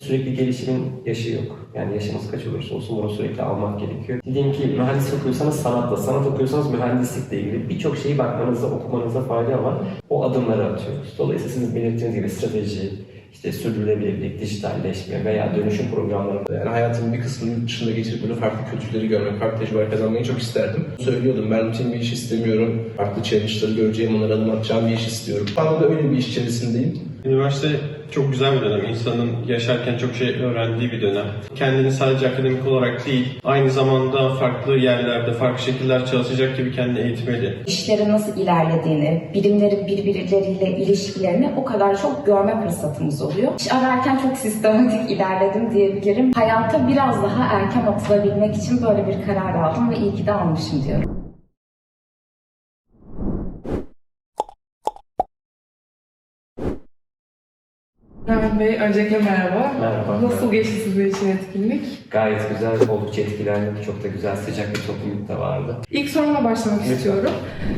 Sürekli gelişimin yaşı yok. Yani yaşımız kaç olursa olsun bunu sürekli almak gerekiyor. Diyelim ki mühendis okuyorsanız sanatla, sanat okuyorsanız mühendislikle ilgili birçok şeyi bakmanızda, okumanızda fayda var. O adımları atıyoruz. Dolayısıyla sizin belirttiğiniz gibi strateji, işte sürdürülebilirlik, dijitalleşme veya dönüşüm programları Yani hayatımın bir kısmını yurt dışında geçirip böyle farklı kültürleri görmek, farklı tecrübeler kazanmayı çok isterdim. Söylüyordum ben rutin bir iş istemiyorum. Farklı challenge'ları göreceğim, onlara adım atacağım bir iş istiyorum. Şu anda öyle bir iş içerisindeyim. Üniversite çok güzel bir dönem. İnsanın yaşarken çok şey öğrendiği bir dönem. Kendini sadece akademik olarak değil, aynı zamanda farklı yerlerde, farklı şekiller çalışacak gibi kendini eğitmeli. işlerin nasıl ilerlediğini, birimlerin birbirleriyle ilişkilerini o kadar çok görme fırsatımız oluyor. İş ararken çok sistematik ilerledim diyebilirim. Hayata biraz daha erken atılabilmek için böyle bir karar aldım ve iyi ki de almışım diyorum. Mehmet Bey, öncelikle merhaba. Merhaba. Nasıl geçti sizin için etkinlik? gayet güzel, oldukça etkilendik. Çok da güzel, sıcak bir topluluk da vardı. İlk sorumla başlamak istiyorum.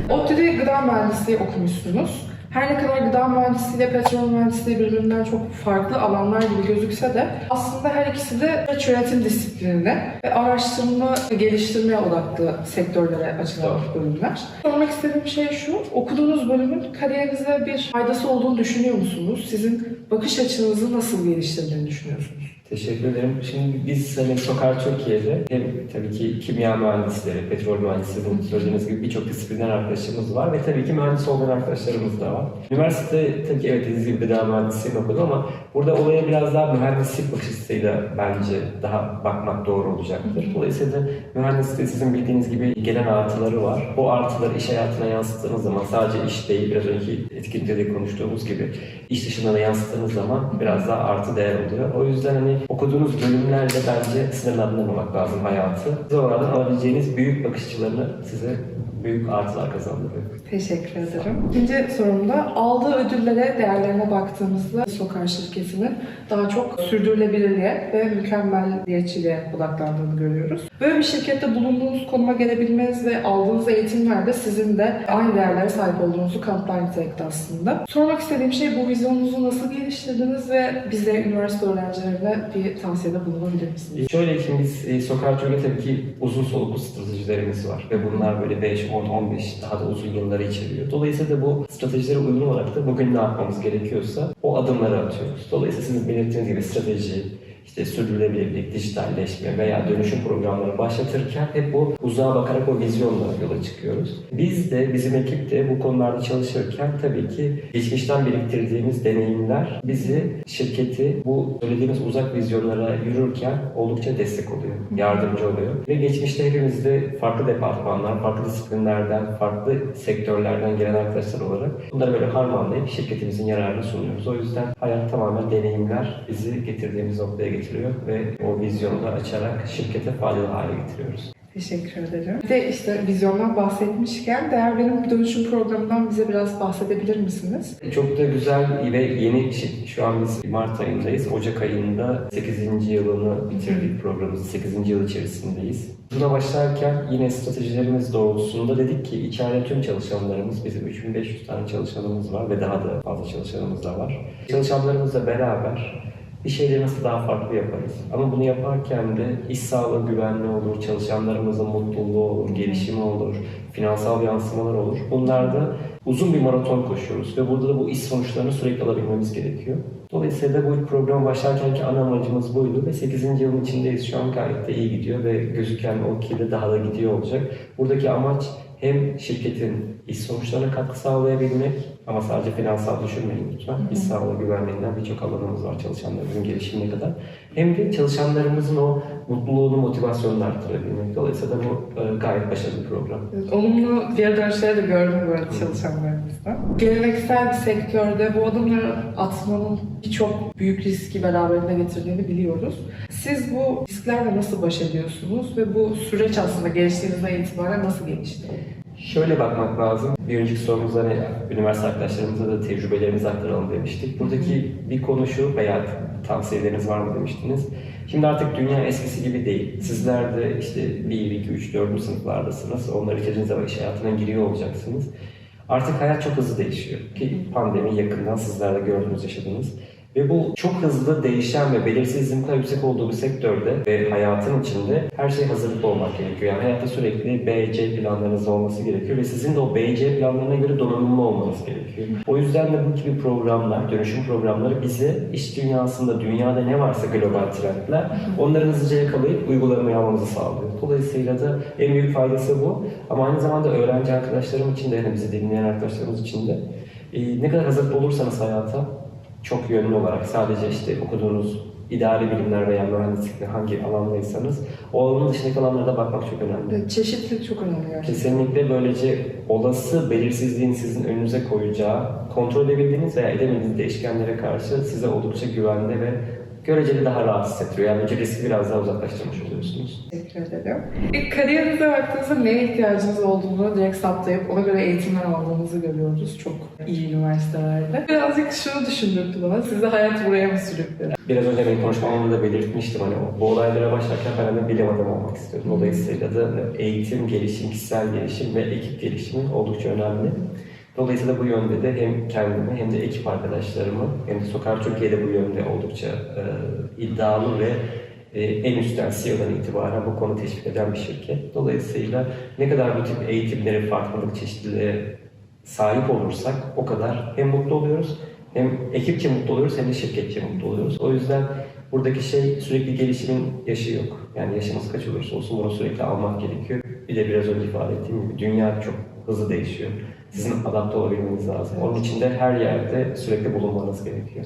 ODTÜ'de gıda mühendisliği okumuşsunuz. Her ne kadar gıda mühendisliği ile petrol mühendisliği birbirinden çok farklı alanlar gibi gözükse de aslında her ikisi de iç yönetim disiplinine ve araştırma geliştirmeye odaklı sektörlere açılan bölümler. Sormak istediğim şey şu, okuduğunuz bölümün kariyerinize bir faydası olduğunu düşünüyor musunuz? Sizin bakış açınızı nasıl geliştirdiğini düşünüyorsunuz? Teşekkür ederim. Şimdi biz hani Sokar Türkiye'de hem tabii ki kimya mühendisleri, petrol mühendisleri, söylediğiniz gibi birçok disipliner arkadaşlarımız var ve tabii ki mühendis olmayan arkadaşlarımız da var. Üniversitede tabii ki evet dediğiniz gibi gıda mühendisliğini okudum ama burada olaya biraz daha mühendislik bakış açısıyla bence daha bakmak doğru olacaktır. Dolayısıyla mühendislikte sizin bildiğiniz gibi gelen artıları var. Bu artıları iş hayatına yansıttığınız zaman sadece iş değil, biraz önceki etkinlikte de konuştuğumuz gibi iş dışına da yansıttığınız zaman biraz daha artı değer oluyor. O yüzden hani okuduğunuz bölümlerle bence sınırlandırmamak lazım hayatı. Siz oradan alabileceğiniz büyük bakış açılarını size büyük artılar kazandırıyor. Teşekkür ederim. İkinci sorumda aldığı ödüllere, değerlerine baktığımızda Sokar şirketinin daha çok sürdürülebilirliğe ve mükemmelliyetçiliğe odaklandığını görüyoruz. Böyle bir şirkette bulunduğunuz konuma gelebilmeniz ve aldığınız eğitimler de sizin de aynı değerlere sahip olduğunuzu kanıtlar nitelikte aslında. Sormak istediğim şey bu vizyonunuzu nasıl geliştirdiniz ve bize üniversite öğrencilerine bir tavsiyede bulunabilir misiniz? Şöyle ki biz e, Türkiye tabii ki uzun soluklu stratejilerimiz var ve bunlar böyle 5, 10, 15 daha da uzun yılları içeriyor. Dolayısıyla da bu stratejilere uygun olarak da bugün ne yapmamız gerekiyorsa o adımları atıyoruz. Dolayısıyla sizin belirttiğiniz gibi strateji, işte sürdürülebilirlik, dijitalleşme veya dönüşüm programları başlatırken hep bu uzağa bakarak o vizyonla yola çıkıyoruz. Biz de bizim ekip de bu konularda çalışırken tabii ki geçmişten biriktirdiğimiz deneyimler bizi şirketi bu söylediğimiz uzak vizyonlara yürürken oldukça destek oluyor, yardımcı oluyor. Ve geçmişte hepimiz de farklı departmanlar, farklı disiplinlerden, farklı sektörlerden gelen arkadaşlar olarak bunları böyle harmanlayıp şirketimizin yararını sunuyoruz. O yüzden hayat tamamen deneyimler bizi getirdiğimiz noktaya getiriyor ve o vizyonu da açarak şirkete faydalı hale getiriyoruz. Teşekkür ederim. Bir de işte vizyondan bahsetmişken değer verim dönüşüm programından bize biraz bahsedebilir misiniz? Çok da güzel ve yeni şey- şu an biz Mart ayındayız. Ocak ayında 8. yılını bitirdik programımızın 8. yıl içerisindeyiz. Buna başlarken yine stratejilerimiz doğrultusunda dedik ki içeride tüm çalışanlarımız, bizim 3500 tane çalışanımız var ve daha da fazla çalışanımız da var. Çalışanlarımızla beraber bir şeyleri nasıl daha farklı yaparız? Ama bunu yaparken de iş sağlığı güvenli olur, çalışanlarımızın mutluluğu olur, gelişimi olur, finansal yansımalar olur. Bunlarda uzun bir maraton koşuyoruz ve burada da bu iş sonuçlarını sürekli alabilmemiz gerekiyor. Dolayısıyla bu program başlarkenki ana amacımız buydu ve 8. yılın içindeyiz. Şu an gayet de iyi gidiyor ve gözüken o ki de daha da gidiyor olacak. Buradaki amaç hem şirketin iş sonuçlarına katkı sağlayabilmek ama sadece finansal düşünmeyin lütfen. İş sağlığı güvenliğinden birçok alanımız var çalışanlarımızın gelişimine kadar. Hem de çalışanlarımızın o mutluluğunu, motivasyonunu arttırabilmek. Dolayısıyla bu e, gayet başarılı bir program. Evet, olumlu geri dönüşleri de gördüm bu arada çalışanlarımızdan. Geleneksel sektörde bu adımları atmanın birçok büyük riski beraberinde getirdiğini biliyoruz. Siz bu risklerle nasıl baş ediyorsunuz ve bu süreç aslında geliştiğinizden itibaren nasıl gelişti? Şöyle bakmak lazım. Bir önceki sorumuzda hani üniversite arkadaşlarımıza da tecrübelerimizi aktaralım demiştik. Buradaki bir konu şu veya tavsiyeleriniz var mı demiştiniz. Şimdi artık dünya eskisi gibi değil. Sizler de işte 1, 2, 3, 4. sınıflardasınız. Onlar içerisinde iş hayatına giriyor olacaksınız. Artık hayat çok hızlı değişiyor. Ki pandemi yakından sizler de gördünüz, yaşadınız. Ve bu çok hızlı değişen ve belirsizliğin kadar yüksek olduğu bir sektörde ve hayatın içinde her şey hazırlıklı olmak gerekiyor. Yani hayatta sürekli B, C planlarınız olması gerekiyor ve sizin de o B, C planlarına göre donanımlı olmanız gerekiyor. O yüzden de bu gibi programlar, dönüşüm programları bize iş dünyasında, dünyada ne varsa global trendler, onları hızlıca yakalayıp uygulamaya almamızı sağlıyor. Dolayısıyla da en büyük faydası bu. Ama aynı zamanda öğrenci arkadaşlarım için de, yani bizi dinleyen arkadaşlarımız için de e, ne kadar hazırlıklı olursanız hayata çok yönlü olarak sadece işte okuduğunuz idari bilimler veya mühendislikte hangi alandaysanız o alanın dışındaki alanlara da bakmak çok önemli. Çeşitlilik çok önemli gerçekten. Kesinlikle böylece olası belirsizliğin sizin önünüze koyacağı, kontrol edebildiğiniz veya edemediğiniz değişkenlere karşı size oldukça güvende ve göreceli daha rahat hissettiriyor. Yani böylece riski biraz daha uzaklaştırmış oluyorsunuz. Teşekkür ederim. E, kariyerinize baktığınızda neye ihtiyacınız olduğunu direkt saptayıp ona göre eğitimler aldığınızı görüyoruz çok iyi üniversitelerde. Birazcık şunu düşündürdü bana, sizi hayat buraya mı sürükledi? Biraz önce benim konuşmamda da belirtmiştim hani bu olaylara başlarken ben de bilim adamı olmak istiyordum. Dolayısıyla da eğitim, gelişim, kişisel gelişim ve ekip gelişimi oldukça önemli. Dolayısıyla bu yönde de hem kendimi hem de ekip arkadaşlarımı hem de Sokar Türkiye'de bu yönde oldukça e, iddialı ve e, en üstten CEO'dan itibaren bu konu teşvik eden bir şirket. Dolayısıyla ne kadar bu tip eğitimlere, farklılık, çeşitliliğe sahip olursak o kadar hem mutlu oluyoruz hem ekipçe mutlu oluyoruz hem de şirketçe mutlu oluyoruz. O yüzden buradaki şey sürekli gelişimin yaşı yok. Yani yaşımız kaç olursa olsun bunu sürekli almak gerekiyor. Bir de biraz önce ifade ettiğim gibi dünya çok hızlı değişiyor. Sizin adapte olabilmeniz lazım. Onun için de her yerde sürekli bulunmanız gerekiyor.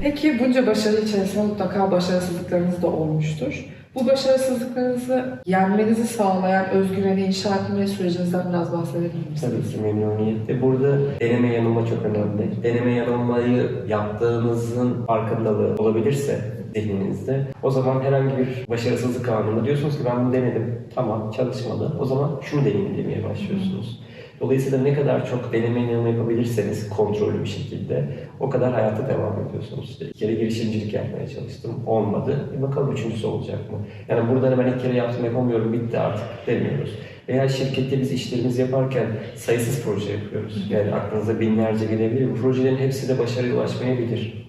Peki bunca başarı içerisinde mutlaka başarısızlıklarınız da olmuştur. Bu başarısızlıklarınızı yenmenizi sağlayan özgüveni inşa etme sürecinizden biraz bahsedebilir misiniz? Tabii ki memnuniyetle. Burada deneme yanılma çok önemli. Deneme yanılmayı yaptığınızın farkındalığı olabilirse zihninizde o zaman herhangi bir başarısızlık anında diyorsunuz ki ben bunu denedim. Tamam çalışmadı. O zaman şunu deneyim demeye başlıyorsunuz. Dolayısıyla ne kadar çok deneme yanılma yapabilirseniz kontrollü bir şekilde o kadar hayatta devam ediyorsunuz. Bir kere girişimcilik yapmaya çalıştım. Olmadı. E bakalım üçüncüsü olacak mı? Yani burada hemen ilk kere yaptım yapamıyorum bitti artık demiyoruz. Veya şirkette biz işlerimizi yaparken sayısız proje yapıyoruz. Yani aklınıza binlerce gelebilir. Bu projelerin hepsi de başarıya ulaşmayabilir.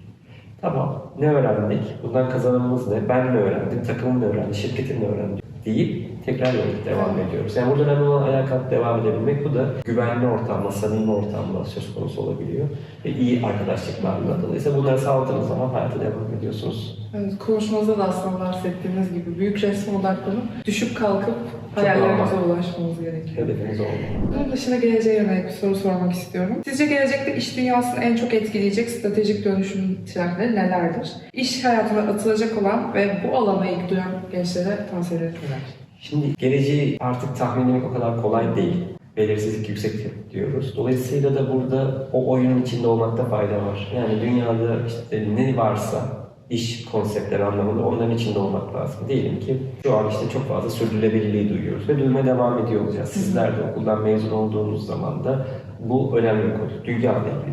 Tamam, ne öğrendik? Bundan kazanımımız ne? Ben ne öğrendim? Takımım ne öğrendi? Şirketim ne öğrendi? Deyip tekrar yola devam ediyoruz. Yani burada önemli olan ayağa kalkıp devam edebilmek. Bu da güvenli ortamda, samimi ortamda söz konusu olabiliyor. Ve iyi arkadaşlıklarla. Dolayısıyla bunları sağladığınız zaman hayata devam ediyorsunuz. Evet, konuşmanızda da aslında bahsettiğiniz gibi büyük resme odaklanıp düşüp kalkıp normal. ulaşmanız gerekiyor. Hedefiniz olmalı. Bunun dışında geleceğe yönelik bir soru sormak istiyorum. Sizce gelecekte iş dünyasını en çok etkileyecek stratejik dönüşüm trendleri nelerdir? İş hayatına atılacak olan ve bu alana ilgi duyan gençlere tavsiyeler neler? Şimdi geleceği artık tahmin etmek o kadar kolay değil. Belirsizlik yüksek diyoruz. Dolayısıyla da burada o oyunun içinde olmakta fayda var. Yani dünyada işte ne varsa iş konseptleri anlamında onların içinde olmak lazım. Diyelim ki şu an işte çok fazla sürdürülebilirliği duyuyoruz ve duymaya devam ediyor olacağız. Sizler de okuldan mezun olduğunuz zaman da bu önemli bir konu. İlgili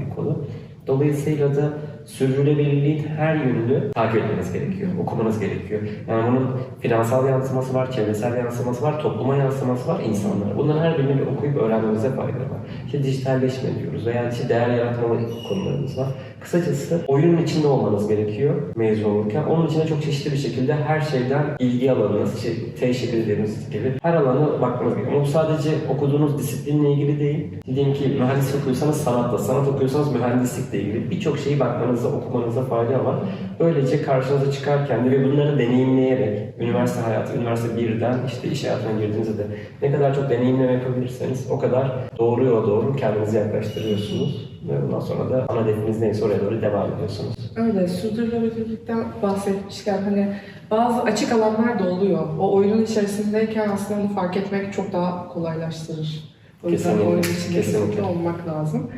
bir konu. Dolayısıyla da sürdürülebilirliğin her yönünü takip etmeniz gerekiyor, okumanız gerekiyor. Yani bunun finansal yansıması var, çevresel yansıması var, topluma yansıması var, insanlara. Bunların her birini bir okuyup öğrenmemize fayda var. İşte dijitalleşme diyoruz veya işte değer yaratma konularımız var. Kısacası oyunun içinde olmanız gerekiyor mezun olurken. Onun içine çok çeşitli bir şekilde her şeyden ilgi alanınız, işte T şekli dediğimiz gibi her alana bakmanız gerekiyor. Bu sadece okuduğunuz disiplinle ilgili değil. Diyelim ki mühendislik okuyorsanız sanatla, sanat okuyorsanız mühendislikle ilgili birçok şeyi bakmanıza, okumanıza fayda var. Böylece karşınıza çıkarken de ve bunları deneyimleyerek, üniversite hayatı, üniversite birden işte iş hayatına girdiğinizde de ne kadar çok deneyimleme yapabilirseniz o kadar doğru yola doğru kendinizi yaklaştırıyorsunuz. Ve ondan sonra da ana hedefiniz neyse oraya doğru devam ediyorsunuz. Öyle, sürdürülebilirlikten bahsetmişken hani bazı açık alanlar da oluyor. O oyunun içerisindeyken aslında onu fark etmek çok daha kolaylaştırır. O yüzden Kesinlikle, oyunun içinde kesinlikle. olmak lazım.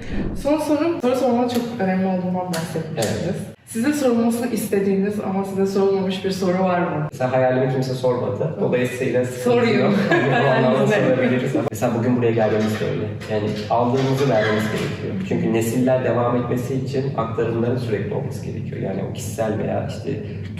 Son sorum, soru sormanın çok önemli olduğundan bahsetmiştiniz. Size sorulmasını istediğiniz ama size sorulmamış bir soru var mı? Mesela hayalimi kimse sormadı. Dolayısıyla. Bu anlamda Hayalinizde. sorabiliriz. Mesela bugün buraya gelmemiz böyle. Yani aldığımızı vermemiz gerekiyor. Çünkü nesiller devam etmesi için aktarımların sürekli olması gerekiyor. Yani o kişisel veya işte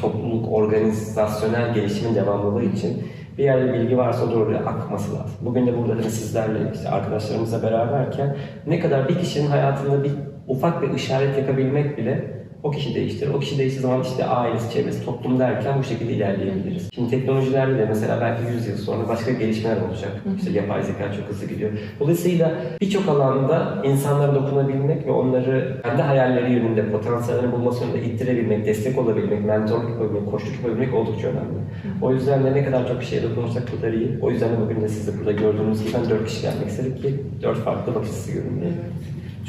topluluk, organizasyonel gelişimin devamlılığı için bir yerde bilgi varsa doğru akması lazım. Bugün de burada da sizlerle, işte arkadaşlarımızla beraberken ne kadar bir kişinin hayatında bir ufak bir işaret yakabilmek bile O kişi değiştirir. O kişi değiştiği zaman işte ailesi, çevresi, toplum derken bu şekilde ilerleyebiliriz. Şimdi teknolojilerde de mesela belki 100 yıl sonra başka gelişmeler olacak. İşte yapay zeka çok hızlı gidiyor. Dolayısıyla birçok alanda insanlara dokunabilmek ve onları kendi hayalleri yönünde potansiyellerini bulması yönünde ittirebilmek, destek olabilmek, mentorluk yapabilmek, koçluk yapabilmek oldukça önemli. O yüzden de ne kadar çok şeye dokunursak kadar iyi. O yüzden de bugün de sizi burada gördüğünüz gibi ben 4 kişi gelmek istedik ki 4 farklı bakış açısı görün diye.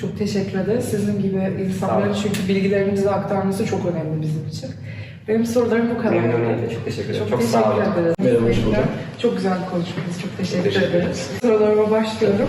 Çok teşekkür ederiz. Sizin gibi insanların çünkü bilgilerimizi aktarması çok önemli bizim için. Benim sorularım bu kadar. Memnuniyetle çok teşekkür ederim. Çok, Çok, teşekkür sağ olun. ederiz. Merhaba, hoş bulduk. Çok güzel konuşmadınız. Çok teşekkür, Teşekkür ederiz. ederiz. Sorularıma başlıyorum.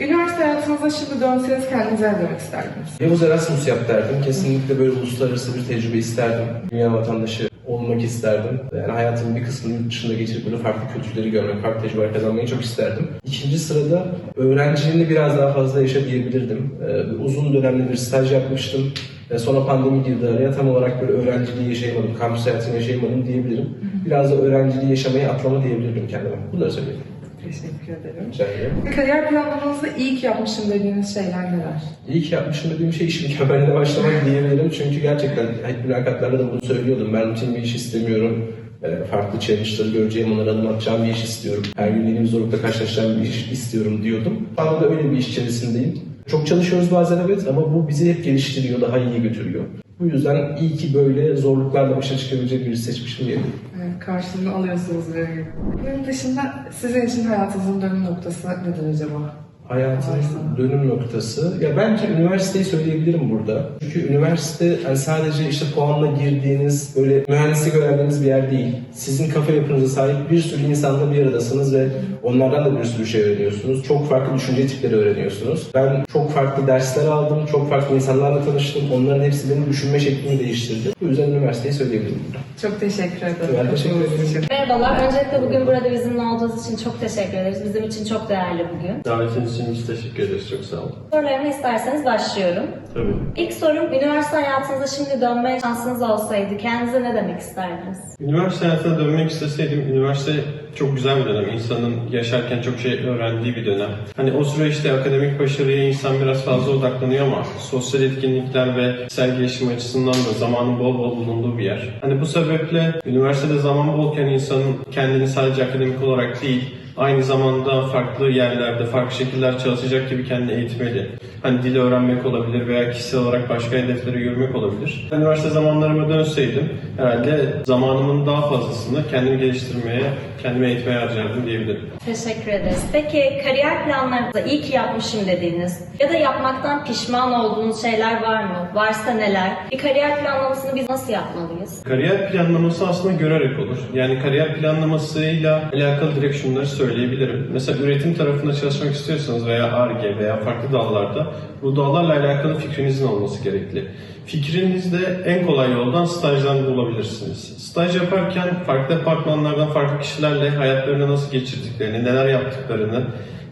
Üniversite hayatınıza şimdi dönseniz kendinize ne demek isterdiniz? Yavuz Erasmus yap derdim. Kesinlikle böyle uluslararası bir tecrübe isterdim. Dünya vatandaşı olmak isterdim. Yani hayatımın bir kısmını yurt dışında geçirip böyle farklı kültürleri görmek, farklı tecrübeler kazanmayı çok isterdim. İkinci sırada öğrenciliğini biraz daha fazla yaşayabilirdim. Ee, bir uzun dönemli bir staj yapmıştım. Ee, sonra pandemi girdi araya. Tam olarak böyle öğrenciliği yaşayamadım, kampüs hayatını yaşayamadım diyebilirim. Biraz da öğrenciliği yaşamaya atlama diyebilirim kendime. Bunları söyleyeyim. Teşekkür ederim. Rica ederim. Kariyer planlamanızda iyi ki yapmışım dediğiniz şeyler neler? İyi ki yapmışım dediğim şey iş mükemmeline başlamak diyebilirim. Çünkü gerçekten hep mülakatlarda da bunu söylüyordum. Ben rutin bir iş istemiyorum. Ee, Farklı challenge'ları göreceğim, onlara adım atacağım bir iş istiyorum. Her gün yeni bir zorlukla karşılaşacağım bir iş istiyorum diyordum. Şu anda öyle bir iş içerisindeyim. Çok çalışıyoruz bazen evet ama bu bizi hep geliştiriyor, daha iyi götürüyor. Bu yüzden iyi ki böyle zorluklarla başa çıkabilecek biri seçmişim diyebilirim. Evet, karşılığını alıyorsunuz ve Bunun dışında sizin için hayatınızın dönüm noktası nedir acaba? Hayatın dönüm noktası. Ya bence üniversiteyi söyleyebilirim burada. Çünkü üniversite yani sadece işte puanla girdiğiniz, böyle mühendislik öğrendiğiniz bir yer değil. Sizin kafa yapınıza sahip bir sürü insanla bir aradasınız ve onlardan da bir sürü şey öğreniyorsunuz. Çok farklı düşünce tipleri öğreniyorsunuz. Ben çok farklı dersler aldım, çok farklı insanlarla tanıştım. Onların hepsi benim düşünme şeklimi değiştirdi. Bu yüzden üniversiteyi söyleyebilirim burada. Çok teşekkür ederim. Ben teşekkür ederim. Merhabalar. Öncelikle bugün burada bizimle olduğunuz için çok teşekkür ederiz. Bizim için çok değerli bugün. Davetiniz için biz teşekkür ederiz. Çok sağ olun. Sorularımı isterseniz başlıyorum. Tabii. İlk sorum, üniversite hayatınıza şimdi dönme şansınız olsaydı kendinize ne demek isterdiniz? Üniversite hayatına dönmek isteseydim, üniversite çok güzel bir dönem. İnsanın yaşarken çok şey öğrendiği bir dönem. Hani o süreçte akademik başarıya insan biraz fazla odaklanıyor ama sosyal etkinlikler ve kişisel gelişim açısından da zamanın bol bol bulunduğu bir yer. Hani bu sebeple üniversitede zaman bolken insanın kendini sadece akademik olarak değil, aynı zamanda farklı yerlerde, farklı şekiller çalışacak gibi kendini eğitmeli. Hani dili öğrenmek olabilir veya kişisel olarak başka hedefleri yürümek olabilir. Üniversite zamanlarıma dönseydim herhalde zamanımın daha fazlasını kendimi geliştirmeye, kendimi eğitmeye harcardım diyebilirim. Teşekkür ederiz. Peki kariyer planlarınızda iyi ki yapmışım dediğiniz ya da yapmaktan pişman olduğunuz şeyler var mı? Varsa neler? Bir kariyer planlamasını biz nasıl yapmalıyız? Kariyer planlaması aslında görerek olur. Yani kariyer planlamasıyla alakalı direkt şunları söyleyebilirim. Mesela üretim tarafında çalışmak istiyorsanız veya ARGE veya farklı dallarda bu dallarla alakalı fikrinizin olması gerekli. Fikrinizde en kolay yoldan stajdan bulabilirsiniz. Staj yaparken farklı departmanlardan farklı kişilerle hayatlarını nasıl geçirdiklerini, neler yaptıklarını,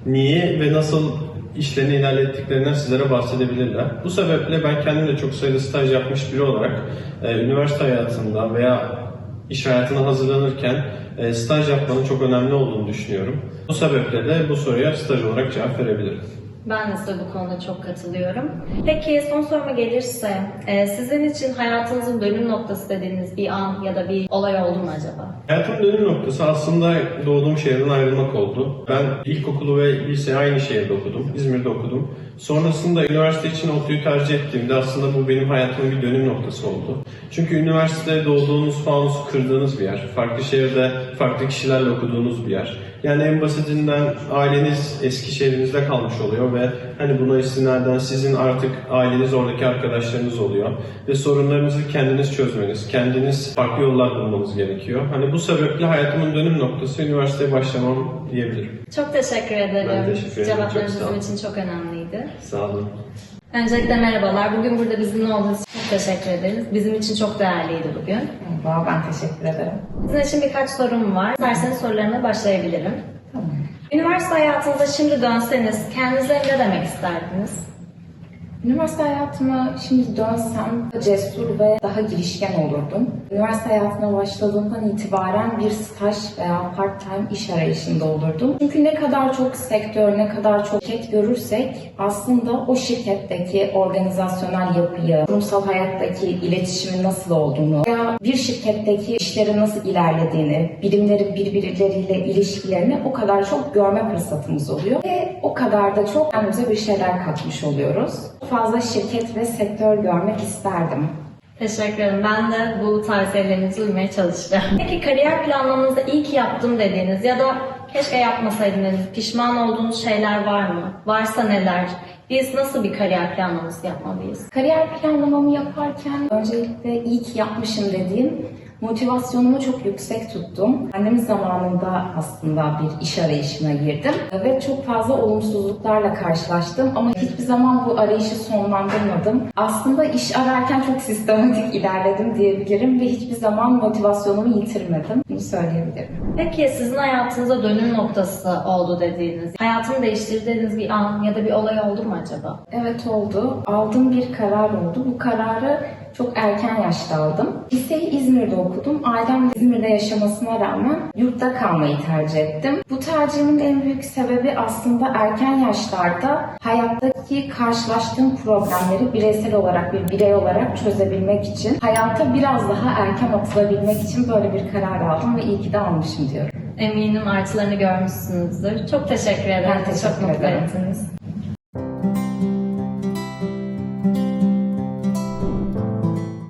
niye ve nasıl işlerini ilerlettiklerinden sizlere bahsedebilirler. Bu sebeple ben kendim de çok sayıda staj yapmış biri olarak e, üniversite hayatında veya iş hayatına hazırlanırken e, staj yapmanın çok önemli olduğunu düşünüyorum. Bu sebeple de bu soruya staj olarak cevap verebilirim. Ben de size bu konuda çok katılıyorum. Peki son soruma gelirse, e, sizin için hayatınızın dönüm noktası dediğiniz bir an ya da bir olay oldu mu acaba? Hayatımın dönüm noktası aslında doğduğum şehirden ayrılmak oldu. Ben ilkokulu ve liseyi aynı şehirde okudum. İzmir'de okudum. Sonrasında üniversite için ODTÜ'yü tercih ettiğimde aslında bu benim hayatımın bir dönüm noktası oldu. Çünkü üniversitede doğduğunuz fanusu kırdığınız bir yer. Farklı şehirde farklı kişilerle okuduğunuz bir yer. Yani en basitinden aileniz eski şehrinizde kalmış oluyor ve hani buna istinaden sizin artık aileniz oradaki arkadaşlarınız oluyor. Ve sorunlarınızı kendiniz çözmeniz, kendiniz farklı yollar bulmanız gerekiyor. Hani bu sebeple hayatımın dönüm noktası üniversiteye başlamam diyebilirim. Çok teşekkür ederim. Ben teşekkür ederim. Cevaplarınız bizim için çok önemliydi. Sağ olun. Öncelikle merhabalar. Bugün burada bizimle olduğunuz için çok teşekkür ederiz. Bizim için çok değerliydi bugün. Merhaba, ben teşekkür ederim. Sizin için birkaç sorum var. İsterseniz sorularına başlayabilirim. Üniversite hayatınıza şimdi dönseniz kendinize ne demek isterdiniz? Üniversite hayatıma şimdi dönsem cesur ve daha girişken olurdum. Üniversite hayatına başladığımdan itibaren bir staj veya part-time iş arayışında olurdum. Çünkü ne kadar çok sektör, ne kadar çok şirket görürsek aslında o şirketteki organizasyonel yapıyı, kurumsal hayattaki iletişimin nasıl olduğunu veya bir şirketteki işlerin nasıl ilerlediğini, birimlerin birbirleriyle ilişkilerini o kadar çok görme fırsatımız oluyor. Ve o kadar da çok kendimize bir şeyler katmış oluyoruz. Fazla şirket ve sektör görmek isterdim. Teşekkür ederim. Ben de bu tavsiyelerinizi uymaya çalışacağım. Peki kariyer planlamanızda iyi ki yaptım dediğiniz ya da keşke yapmasaydım dediğiniz pişman olduğunuz şeyler var mı? Varsa neler? Biz nasıl bir kariyer planlaması yapmalıyız? Kariyer planlamamı yaparken öncelikle iyi ki yapmışım dediğim motivasyonumu çok yüksek tuttum. Kendimi zamanında aslında bir iş arayışına girdim ve çok fazla olumsuzluklarla karşılaştım ama hiçbir zaman bu arayışı sonlandırmadım. Aslında iş ararken çok sistematik ilerledim diyebilirim ve hiçbir zaman motivasyonumu yitirmedim. Bunu söyleyebilirim. Peki sizin hayatınızda dönüm noktası oldu dediğiniz, hayatını değiştirdiğiniz bir an ya da bir olay oldu mu acaba? Evet oldu. Aldığım bir karar oldu. Bu kararı çok erken yaşta aldım. Liseyi İzmir'de okudum. Ailem de İzmir'de yaşamasına rağmen yurtta kalmayı tercih ettim. Bu tercihimin en büyük sebebi aslında erken yaşlarda hayattaki karşılaştığım problemleri bireysel olarak bir birey olarak çözebilmek için, hayata biraz daha erken atılabilmek için böyle bir karar aldım ve iyi ki de almışım diyorum. Eminim artılarını görmüşsünüzdür. Çok teşekkür ederim. Ben teşekkür Çok mutlu ederim. ettiniz.